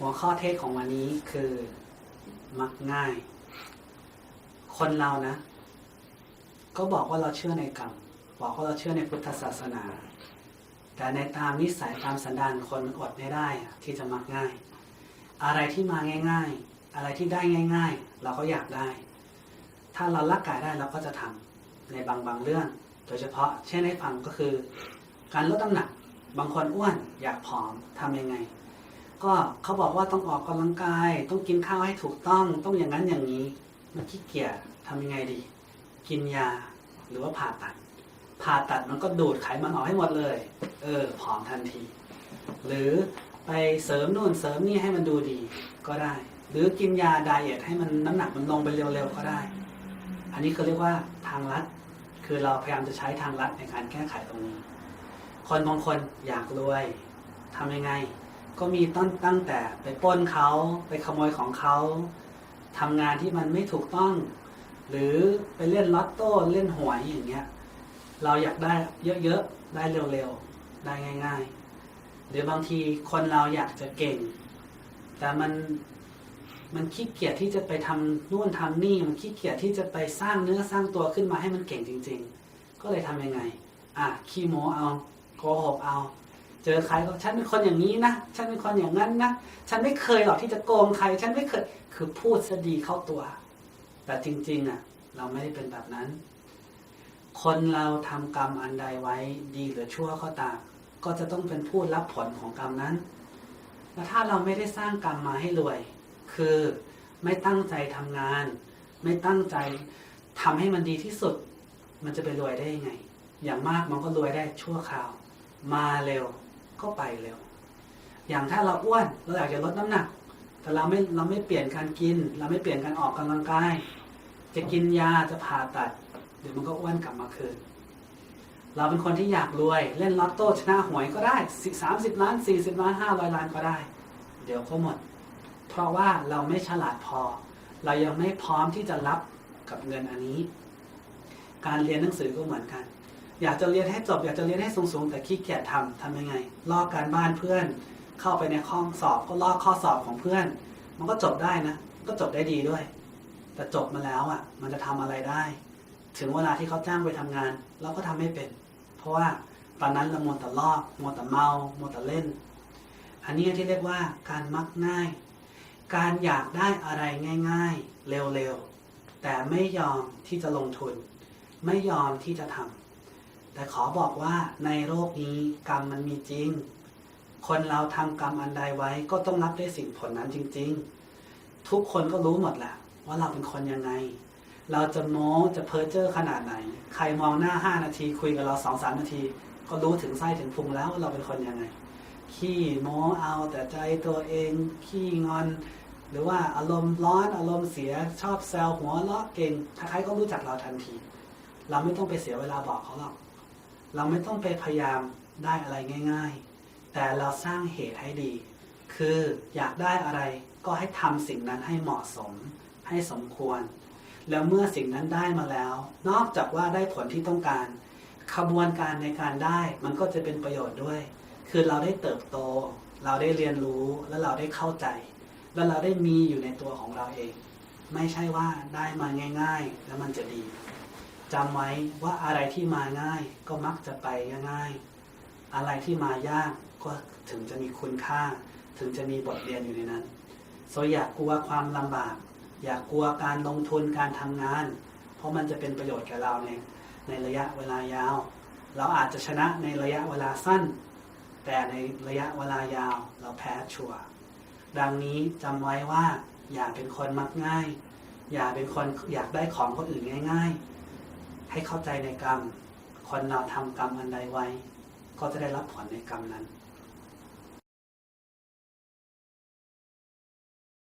หัวข้อเทศของวันนี้คือมักง่าย คนเรานะ ก็บอกว่าเราเชื่อในกรรม บอกว่าเราเชื่อในพุทธศาสนา แต่ในตามนิสัยตามสันดานคนอดไม่ได้ที่จะมักง่าย อะไรที่มาง่าย ๆ อะไรที่ได้ง่าย ๆ เราก็อยากได้ ถ้าเรารักกายได้เราก็จะทำในบางบางเรื่อง โดยเฉพาะเช่นให้ฟังก็คือ การลดน้ำหนัก บางคนอ้วนอยากผอมทำยังไง ก็เขาบอกว่าต้องออกกำลังกาย ต้องกินข้าวให้ถูกต้อง ต้องอย่างนั้นอย่างนี้ มันขี้เกียจทำยังไงดี กินยาหรือว่าผ่าตัด ผ่าตัดมันก็ดูดไขมันออกให้หมดเลย เออผอมทันที หรือไปเสริมนู่นเสริมนี่ให้มันดูดีก็ได้ หรือกินยาไดเอทให้มันน้ำหนักมันลงไปเร็วๆก็ได้ อันนี้เขาเรียกว่าทางลัด คือเราพยายามจะใช้ทางลัดในการแก้ไขตรงนี้ คนบางคนอยากรวยทำยังไง ก็มีต้นตั้งแต่ไปป้นเขาไปขโมยของเขาทำงานที่มันไม่ถูกต้อง หรือไปเล่นลอตโต้เล่นหวยอย่างเงี้ย เราอยากได้เยอะๆได้เร็วๆได้ง่าย ๆ หรือบางทีคนเราอยากจะเก่ง แต่มันมันขี้เกียจที่จะไปทำนู่นทำนี่มันขี้เกียจที่จะไปสร้างเนื้อสร้างตัวขึ้นมาให้มันเก่งจริง ๆ ก็เลยทำยังไง อะขี้โมเอาโกหกเอา เจอใครก็ฉันเป็นคนอย่างนี้นะฉันเป็นคนอย่างนั้นนะฉันไม่เคยหรอกที่จะโกงใคร ฉันไม่เคยคือพูดซะดีเข้าตัว แต่จริงๆอะ เราไม่ได้เป็นแบบนั้น คนเราทำกรรมอันใดไว้ดีหรือชั่วก็ตามก็จะต้องเป็นผู้รับผลของกรรมนั้นแล้วถ้าเราไม่ได้สร้างกรรมมาให้รวย คือไม่ตั้งใจทำงาน ไม่ตั้งใจทำให้มันดีที่สุด มันจะไปรวยได้ยังไง อย่างมากมันก็รวยได้ชั่วคราว มาเร็ว ก็ไปเร็ว อย่างถ้าเราอ้วนเราอยากจะลดน้ำหนัก แต่เราไม่เราไม่เปลี่ยนการกิน เราไม่เปลี่ยนการออกกำลังกาย จะกินยาจะผ่าตัดเดี๋ยวมันก็อ้วนกลับมาคืน เราเป็นคนที่อยากรวย เล่นลอตโต้ชนะหวยก็ได้สิสามสิบล้านสี่สิบล้านห้าร้อยล้านก็ได้ เดี๋ยวก็หมด เพราะว่าเราไม่ฉลาดพอ เรายังไม่พร้อมที่จะรับกับเงินอันนี้ การเรียนหนังสือก็เหมือนกัน อยากจะเรียนให้จบ อยากจะเรียนให้สูงๆ แต่ขี้เกียจทำทำยังไง ลอกการบ้านเพื่อน เข้าไปในห้องสอบก็ลอกข้อสอบของเพื่อน มันก็จบได้นะ ก็จบได้ดีด้วย แต่จบมาแล้วอะ มันจะทำอะไรได้ ถึงเวลาที่เขาจ้างไปทำงาน เราก็ทำไม่เป็น เพราะว่าตอนนั้นเราโมแต่ลอกโมแต่เมาโมแต่เล่น อันนี้ที่เรียกว่าการมักง่าย การอยากได้อะไรง่าย ๆ เร็วๆแต่ไม่ยอมที่จะลงทุน ไม่ยอมที่จะทำ แต่ขอบอกว่าในโลกนี้กรรมมันมีจริง คนเราทำกรรมอันใดไว้ก็ต้องรับได้สิ่งผลนั้นจริง ๆ ทุกคนก็รู้หมดแหละว่าเราเป็นคนยังไง เราจะโม้จะเพ้อเจ้อขนาดไหน ใครมองหน้าห้านาที คุยกับเราสองสามนาที ก็รู้ถึงไส้ถึงพุงแล้วว่าเราเป็นคนยังไง ขี้โม้เอาแต่ใจตัวเอง ขี้งอน หรือว่าอารมณ์ร้อนอารมณ์เสียชอบแซวหัวเราะเก่งใครๆก็รู้จักเราทันที เราไม่ต้องไปเสียเวลาบอกเขาหรอก เราไม่ต้องไปพยายามได้อะไรง่าย ๆ แต่เราสร้างเหตุให้ดี คืออยากได้อะไรก็ให้ทำสิ่งนั้นให้เหมาะสม ให้สมควร แล้วเมื่อสิ่งนั้นได้มาแล้ว นอกจากว่าได้ผลที่ต้องการ ขบวนการในการได้มันก็จะเป็นประโยชน์ด้วย คือเราได้เติบโต เราได้เรียนรู้และเราได้เข้าใจ แล้วเราได้มีอยู่ในตัวของเราเอง ไม่ใช่ว่าได้มาง่าย ๆ แล้วมันจะดี จำไว้ว่าอะไรที่มาง่ายก็มักจะไปง่าย อะไรที่มายากก็ถึงจะมีคุณค่า ถึงจะมีบทเรียนอยู่ในนั้นโซอย่ากกลัวความลำบาก อย่ากกลัวการลงทุนการทำงาน เพราะมันจะเป็นประโยชน์แก่เราในในระยะเวลายาว เราอาจจะชนะในระยะเวลาสั้น แต่ในระยะเวลายาวเราแพ้ชัวร์ดังนี้จำไว้ว่าอย่าเป็นคนมักง่าย อย่าเป็นคนอยากได้ของคนอื่นง่าย ๆ ให้เข้าใจในกรรม คนเราทำกรรมอันใดไว้ ก็จะได้รับผลในกรรมนั้น